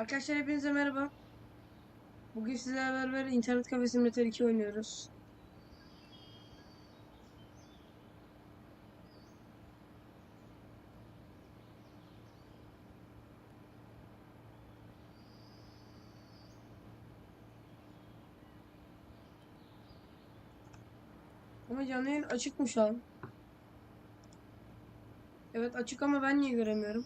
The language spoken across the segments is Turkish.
Arkadaşlar hepinize merhaba. Bugün sizlerle beraber internet kafe simülatör 2 oynuyoruz. Ama canlı yayın açık mı şu an? Evet açık ama ben niye göremiyorum?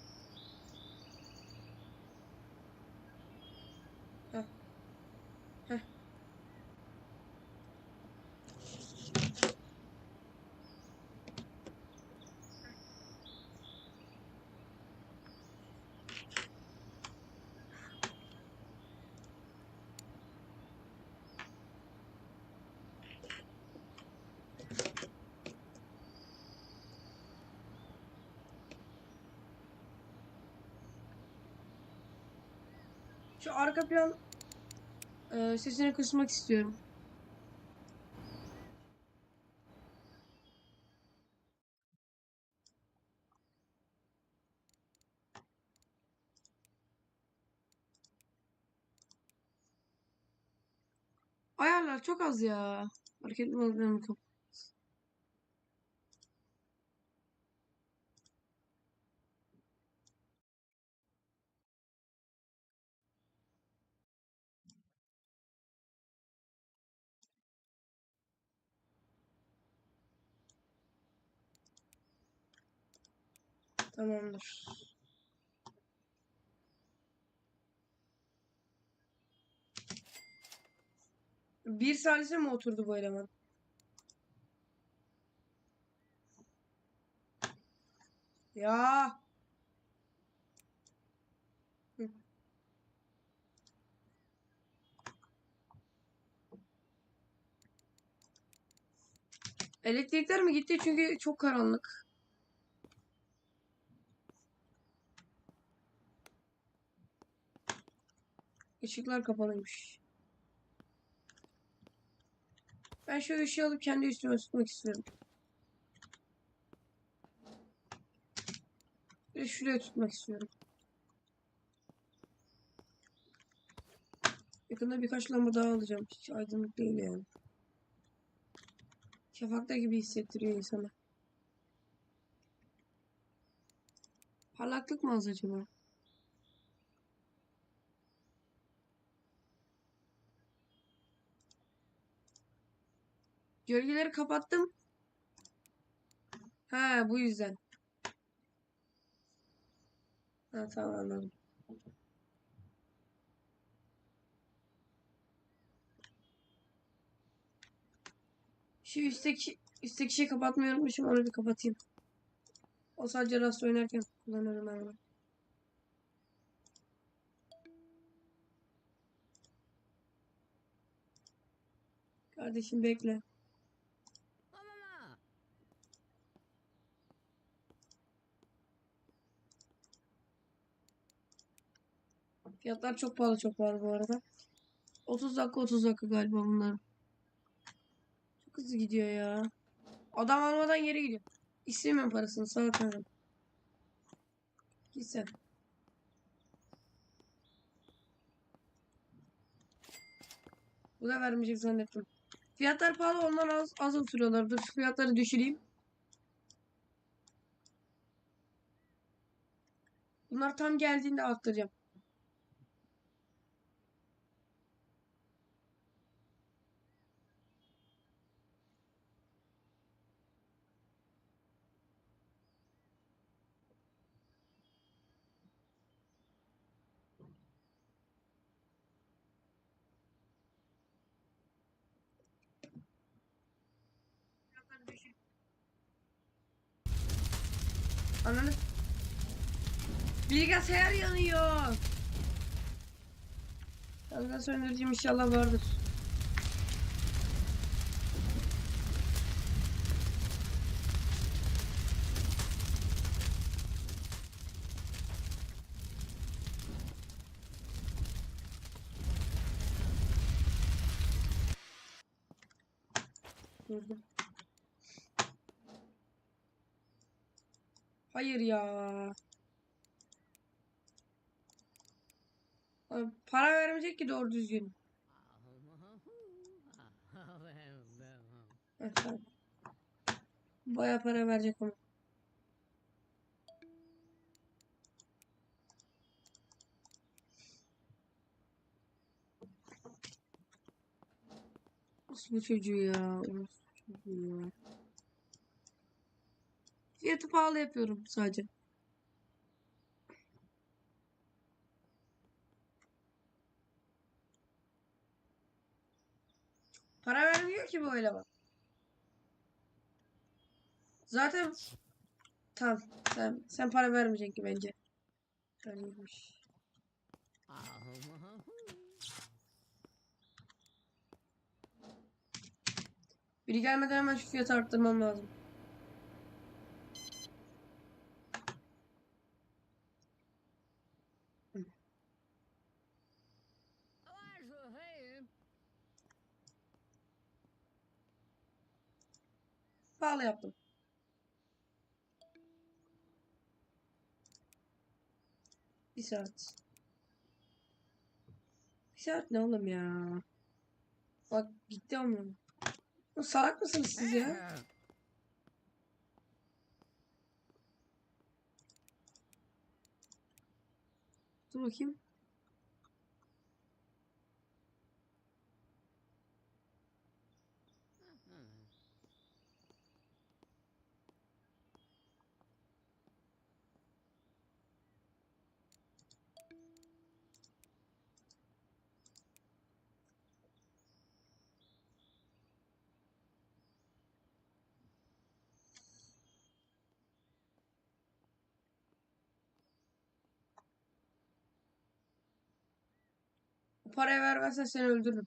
Şu arka plan e, sesini kısmak istiyorum. Ayarlar çok az ya. Hareket modlarını kap. Tamamdır. Bir salise mi oturdu bu eleman? Ya. Elektrikler mi gitti çünkü çok karanlık. Işıklar kapalıymış. Ben şu ışığı alıp kendi üstüme tutmak istiyorum. De şuraya tutmak istiyorum. Yakında birkaç lamba daha alacağım. Hiç aydınlık değil yani. Şafakta gibi hissettiriyor insana. Parlaklık mı az acaba? Gölgeleri kapattım. Ha bu yüzden. Ha tamam anladım. Şu üstteki üstteki şeyi kapatmayı unutmuşum. Onu bir kapatayım. O sadece rast oynarken kullanırım ben onu. Kardeşim bekle. Fiyatlar çok pahalı çok pahalı bu arada. 30 dakika 30 dakika galiba bunlar. Çok hızlı gidiyor ya. Adam almadan geri gidiyor. İstemiyorum parasını ol kanka. Git sen. Bu da vermeyecek zannettim. Fiyatlar pahalı ondan az, az oturuyorlar. Dur fiyatları düşüreyim. Bunlar tam geldiğinde aktaracağım. Ananı. Bilgisayar yanıyor. Kanka söndürücüm inşallah vardır. Hayır ya. Para vermeyecek ki doğru düzgün. Tamam. Baya para verecek ama. Nasıl bu çocuğu ya? Nasıl çocuğu ya? Fiyatı pahalı yapıyorum sadece. Para vermiyor ki bu eleman. Zaten tamam sen, sen para vermeyeceksin ki bence. Öyleymiş. Biri gelmeden hemen şu fiyatı arttırmam lazım. Pahalı yaptım. Bir saat. Bir saat ne oğlum ya? Bak gitti ama. Salak mısınız siz ya? Dur bakayım. Bu parayı vermezsen seni öldürürüm.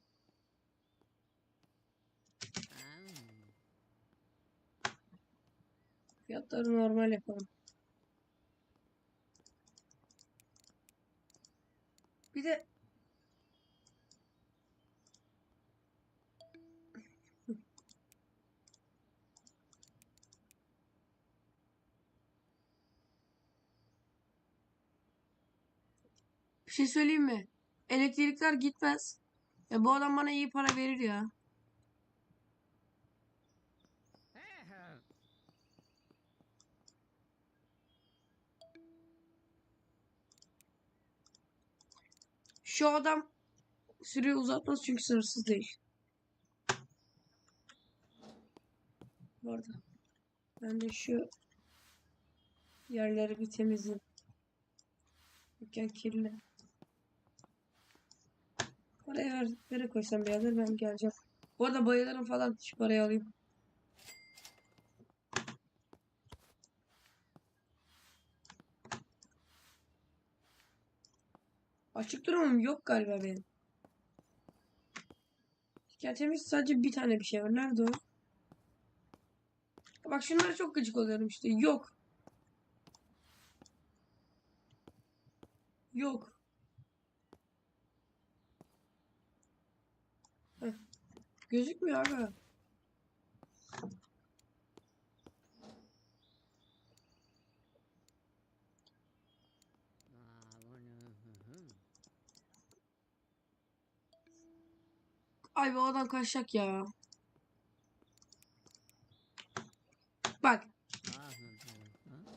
Fiyatları normal yapalım. Bir de bir şey söyleyeyim mi? Elektrikler gitmez. Ya bu adam bana iyi para verir ya. Şu adam süreyi uzatmaz çünkü sınırsız değil. Bu arada ben de şu yerleri bir temizleyeyim. Dükkan kirli. Parayı ver, nereye koysam birader ben geleceğim. Bu arada bayılırım falan. Şu parayı alayım. Açık durumum yok galiba benim. Temiz sadece bir tane bir şey var. Nerede o? Bak şunlara çok gıcık oluyorum işte. Yok. Yok. Gözükmüyor aga. Ay bu adam kaçacak ya. Bak.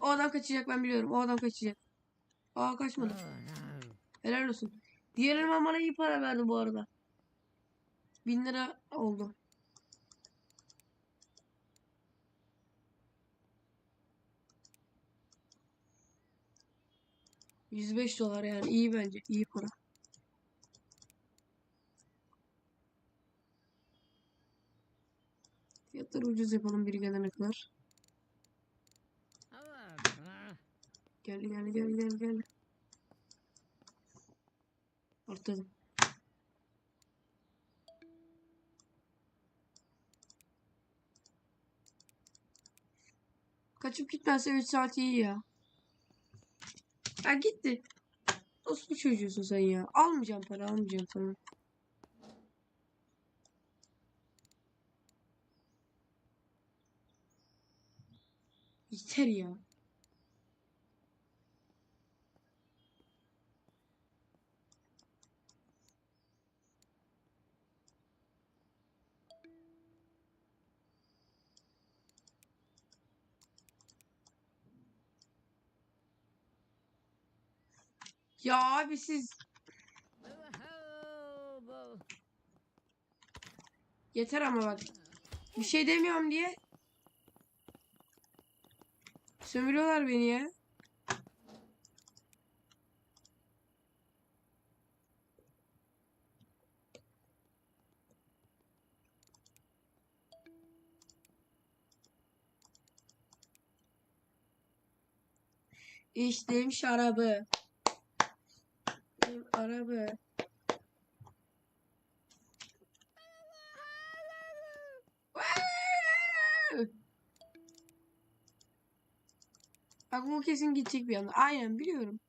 O adam kaçacak ben biliyorum. O adam kaçacak. Aa kaçmadı. Helal olsun. Diğer eleman bana iyi para verdi bu arada. Bin lira oldu. Yüz beş dolar yani iyi bence. iyi para. Fiyatları ucuz yapalım biri gelene kadar. Geldi geldi geldi geldi geldi. Arttırdım. Kaçıp gitmezse 3 saat iyi ya. Ya gitti. Nasıl bir çocuğusun sen ya? Almayacağım para almayacağım sana. Yeter ya. Ya abi siz yeter ama bak. Bir şey demiyorum diye sömürüyorlar beni ya. İçtim şarabı. Benim arabı. Bak bu kesin gidecek bir anda. Aynen biliyorum.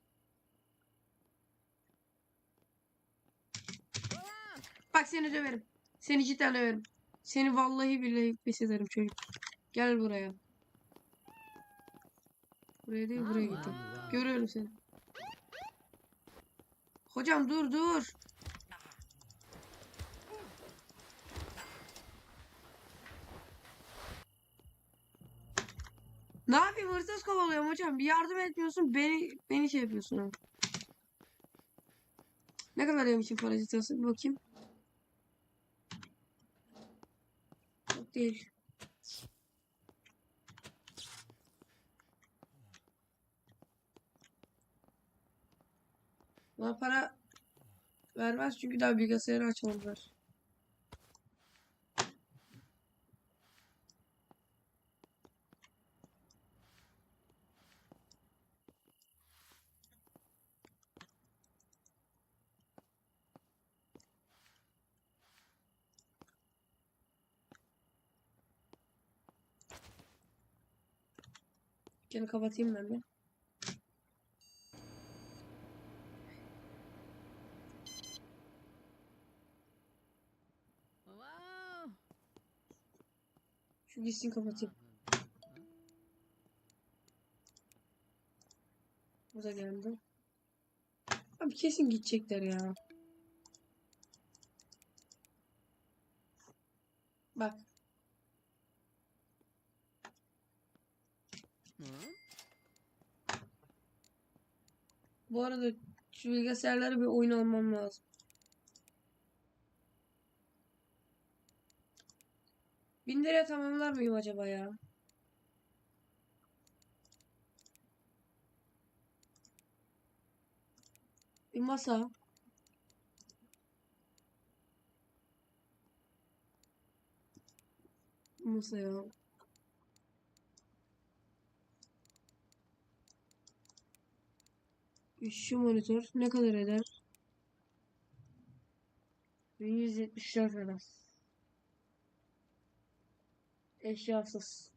Bak seni döverim. Seni cidden döverim. Seni vallahi billahi pes ederim çocuk. Gel buraya. Buraya değil buraya gittim. Görüyorum seni. Hocam dur dur. Ne yapayım hırsız kovalıyorum hocam. Bir yardım etmiyorsun beni beni şey yapıyorsun. ha. Ne kadar yemişim parazitası bir bakayım. Çok değil. Bana para vermez çünkü daha bilgisayarı açmadılar. Gene kapatayım ben de. Şu gitsin kapatayım. Bu da geldi. Abi kesin gidecekler ya. Bak. Bu arada şu bilgisayarları bir oyun almam lazım. Liraya tamamlar mıyım acaba ya? Bir masa. Masa ya. Şu monitör ne kadar eder? 1174 eder. Eşyasız.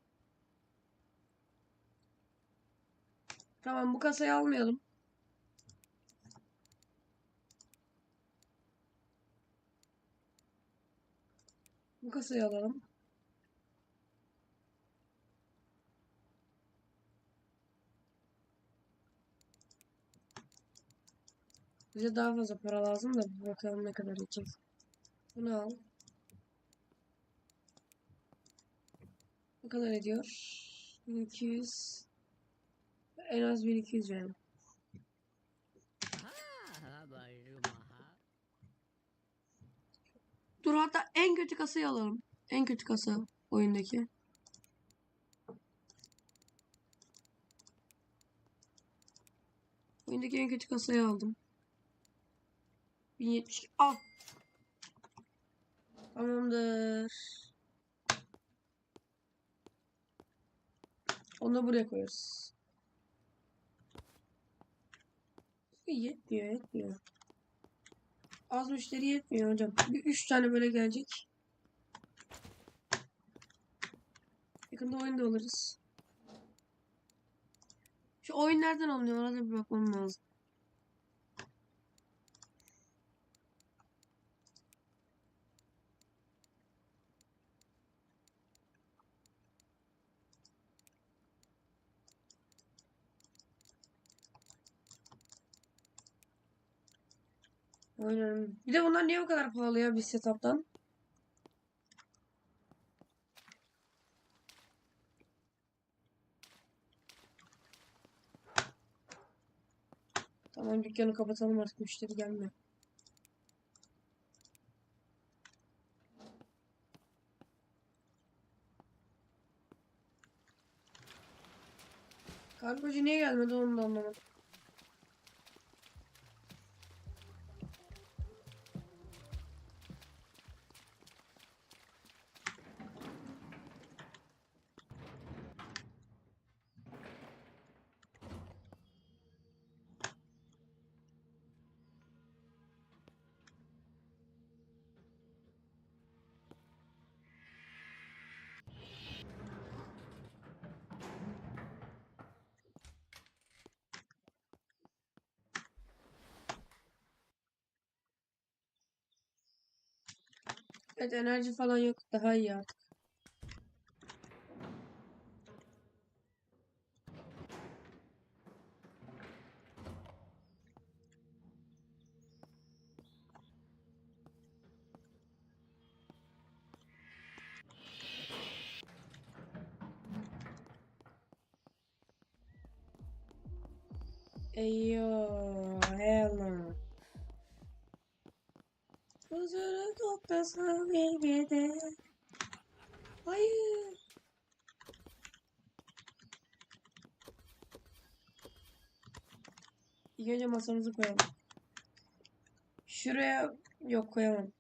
Tamam bu kasayı almayalım. Bu kasayı alalım. Bize daha fazla para lazım da bakalım ne kadar edecek. Bunu al. Ne kadar ediyor? 1200. En az 1200 yani. Dur hatta en kötü kasayı alalım. En kötü kasa oyundaki. Oyundaki en kötü kasayı aldım. 1070 al. Tamamdır. Onu buraya koyarız. Yetmiyor, yetmiyor. Az müşteri yetmiyor hocam. Bir üç tane böyle gelecek. Yakında oyun da alırız. Şu oyun nereden alınıyor? Ona da bir bakmam lazım. Aynen. Bir de bunlar niye bu kadar pahalı ya bir setup'tan? Tamam dükkanı kapatalım artık müşteri gelmiyor. Kargocu niye gelmedi onu da anlamadım. Evet enerji falan yok. Daha iyi artık. Evde. Hayır. İlk önce masamızı koyalım. Şuraya yok koyamam.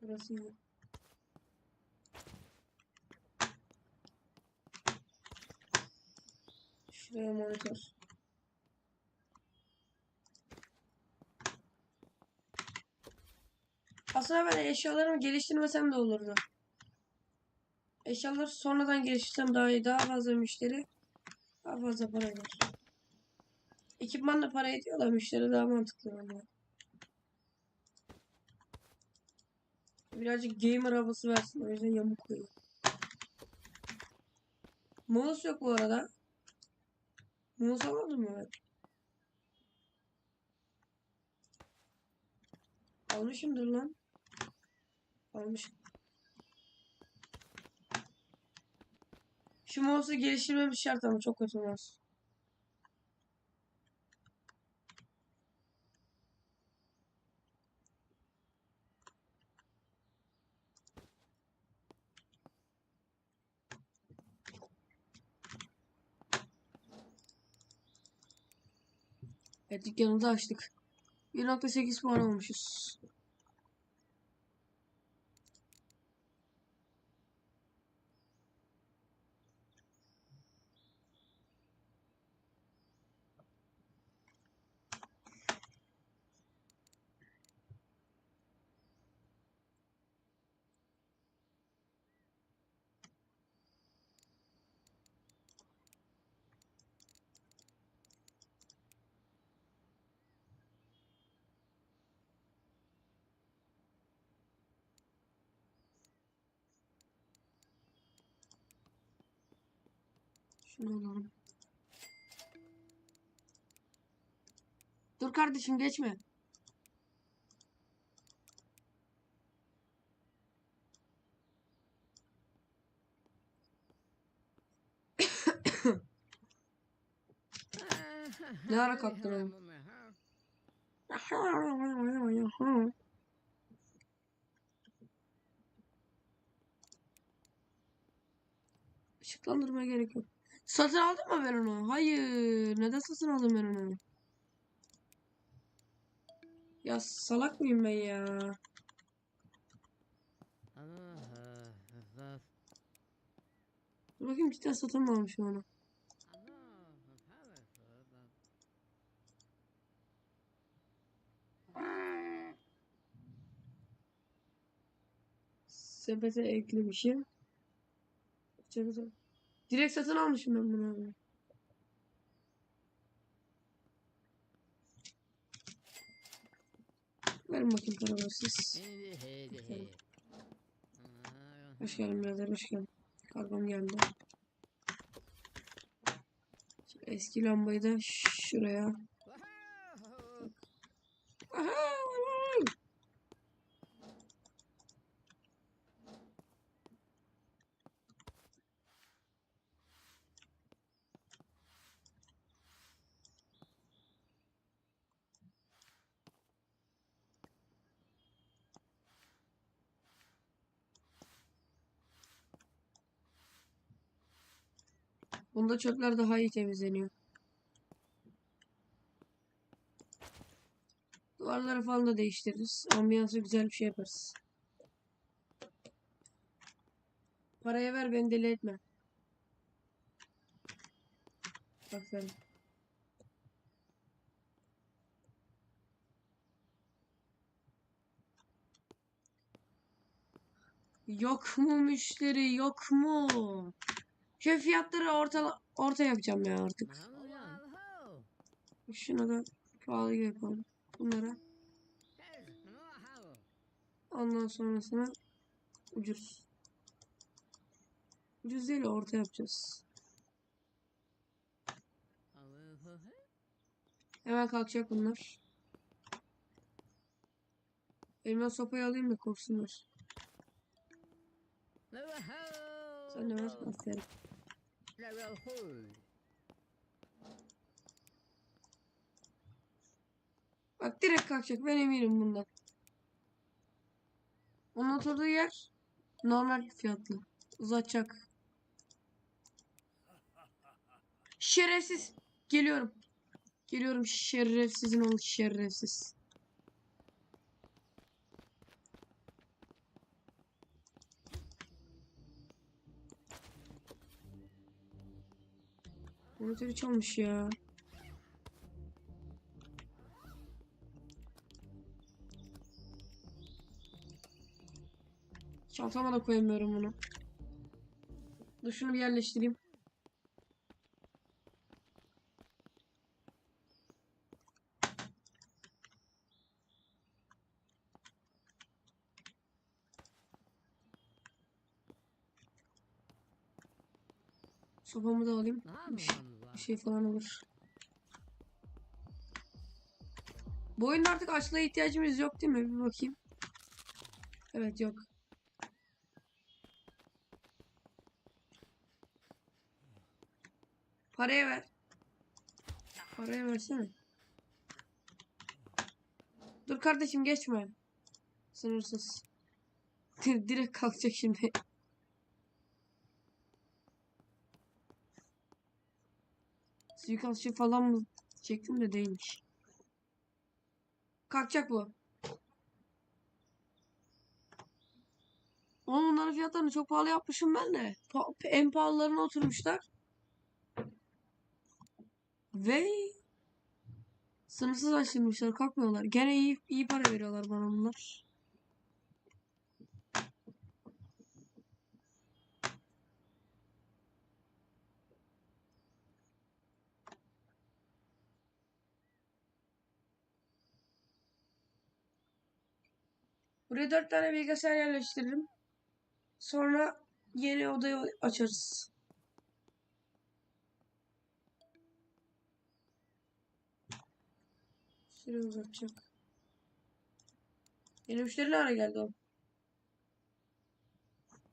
Burası iyi. Şuraya monitör. Aslında ben eşyalarımı geliştirmesem de olurdu. Eşyaları sonradan geliştirsem daha iyi. Daha fazla müşteri. Daha fazla para eder. Ekipman da para ediyor da müşteri daha mantıklı oluyor. Birazcık gamer havası versin. O yüzden yamuk koyuyor. Mouse yok bu arada. Mouse almadım mı? Almışımdır lan. Almışım. Şu mouse'u geliştirmemiz şart ama çok kötü mouse. Dükkanımızı açtık. 1.8 puan olmuşuz. Şunu alalım. Dur kardeşim geçme. Ne ara kalktın oğlum? Işıklandırmaya gerek yok. Satın aldın mı ben onu? Hayır. Neden satın aldım ben onu? Ya salak mıyım ben ya? Dur bakayım cidden satın mı almışım onu? Sepete eklemişim. Sepete. Direkt satın almışım ben bunu abi. Verin bakayım paraları siz. Hoş geldin birader hoş geldin. Kargom geldi. Şu eski lambayı da şuraya. Aha! Bunda çöpler daha iyi temizleniyor. Duvarları falan da değiştiririz. Ambiyansı güzel bir şey yaparız. Parayı ver beni deli etme. Aferin. Yok mu müşteri yok mu? Şu fiyatları orta orta yapacağım ya artık. Şuna da pahalı yapalım. Bunlara. Ondan sonrasına ucuz. Ucuz değil orta yapacağız. Hemen kalkacak bunlar. Elime sopayı alayım da korksunlar. Ver. Aferin. Bak direkt kalkacak. Ben eminim bundan. Onun oturduğu yer normal fiyatlı. Uzatacak. Şerefsiz. Geliyorum. Geliyorum şerefsizin oğlu şerefsiz. Monitörü çalmış ya. Çantama da koyamıyorum bunu. Dur şunu bir yerleştireyim. Sopamı da alayım. Bir şey falan olur. Bu oyunda artık açlığa ihtiyacımız yok değil mi? Bir bakayım. Evet yok. Parayı ver. Parayı versene. Dur kardeşim geçme. Sınırsız. Direkt kalkacak şimdi. Suikastçı falan mı çektim de değilmiş. Kalkacak bu. Oğlum bunların fiyatlarını çok pahalı yapmışım ben de. Pa- en pahalılarına oturmuşlar. Ve sınırsız açılmışlar. Kalkmıyorlar. Gene iyi, iyi para veriyorlar bana bunlar. Buraya dört tane bilgisayar yerleştiririm. Sonra yeni odayı açarız. Süre uzatacak. Yeni müşteri ne ara geldi o?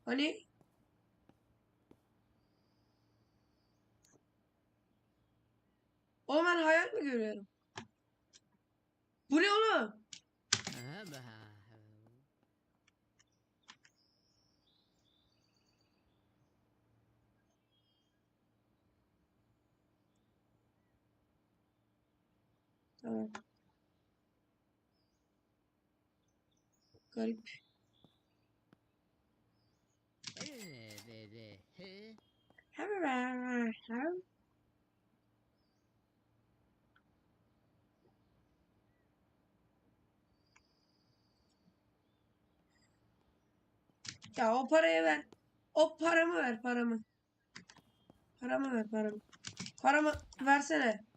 Hani? Oğlum ben hayal mi görüyorum? Bu ne oğlum? Tamam. Garip. Ya o parayı ver. O paramı ver paramı. Paramı ver paramı. Paramı versene.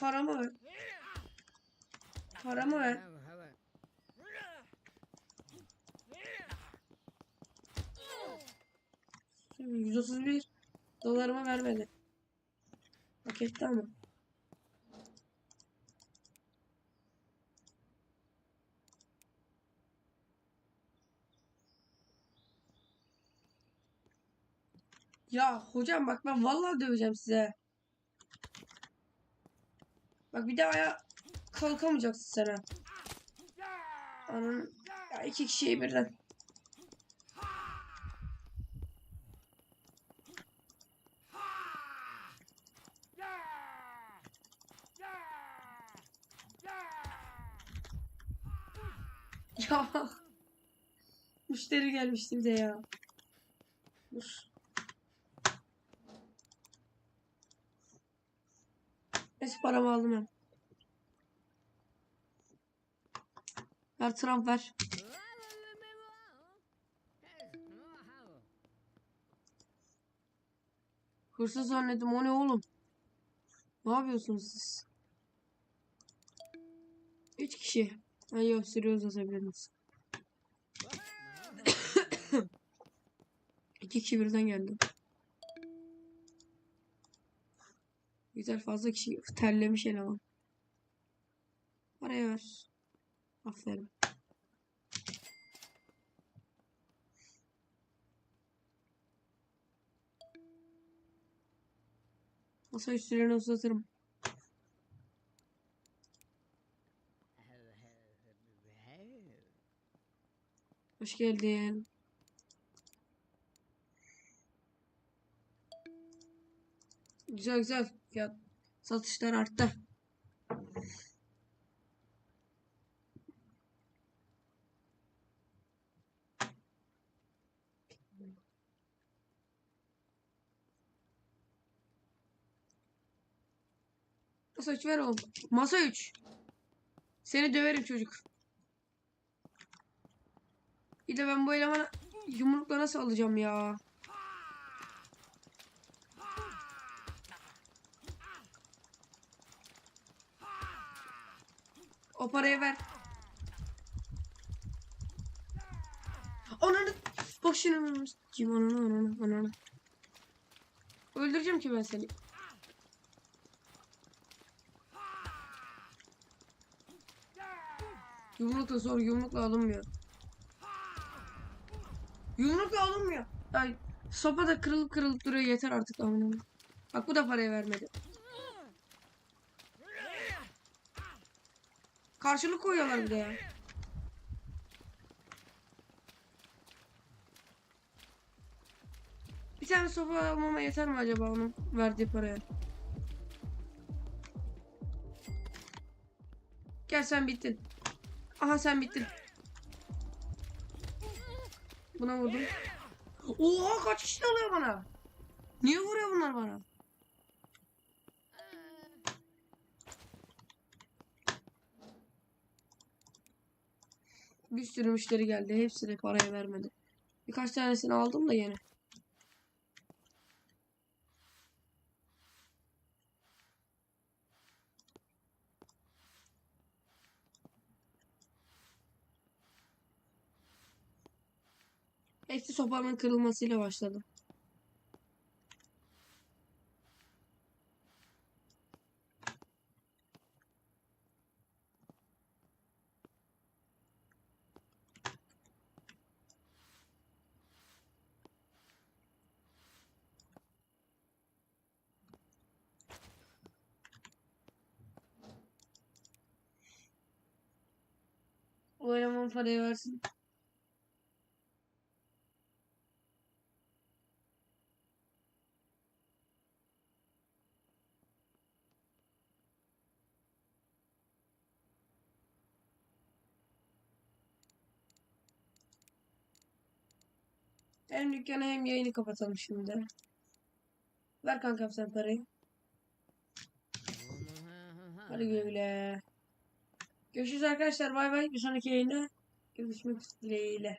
Paramı ver. Paramı ver. Şimdi 131 dolarımı vermedi. Hak etti ama. Ya hocam bak ben vallahi döveceğim size. Bak bir daha kalkamayacaksın sen ha. Anam. Ya iki kişiyi birden. Ya. Müşteri gelmişti bize ya. Dur. Neyse paramı aldım ben. Ver Trump ver. Hırsız zannettim o ne oğlum? Ne yapıyorsunuz siz? Üç kişi. Ha yok sürüyoruz atabilirsiniz. İki kişi birden geldi. Güzel fazla kişi terlemiş eleman. Paraya ver. Aferin. Masa üstlerini uzatırım. Hoş geldin. Güzel güzel. Fiyat satışlar arttı. Masa 3 ver oğlum. Masa 3. Seni döverim çocuk. Bir de ben bu elemanı yumrukla nasıl alacağım ya? O parayı ver. Ananı başını kim ananı ananı ananı. Öldüreceğim ki ben seni. Yumrukla zor yumrukla alınmıyor. Yumrukla alınmıyor. Ay sopa da kırılıp kırılıp duruyor yeter artık amına. Bak bu da parayı vermedi. Karşılık koyuyorlar bir de ya. Bir tane sopa almama yeter mi acaba onun verdiği paraya? Gel sen bittin. Aha sen bittin. Buna vurdum. Oha kaç kişi alıyor bana? Niye vuruyor bunlar bana? Bir sürü müşteri geldi. Hepsine paraya vermedi. Birkaç tanesini aldım da yine. Hepsi sopanın kırılmasıyla başladı. O eleman parayı versin. Hem dükkanı hem yayını kapatalım şimdi. Ver kankam sen parayı. Hadi güle güle. Görüşürüz arkadaşlar. Bay bay. Bir sonraki yayında görüşmek dileğiyle.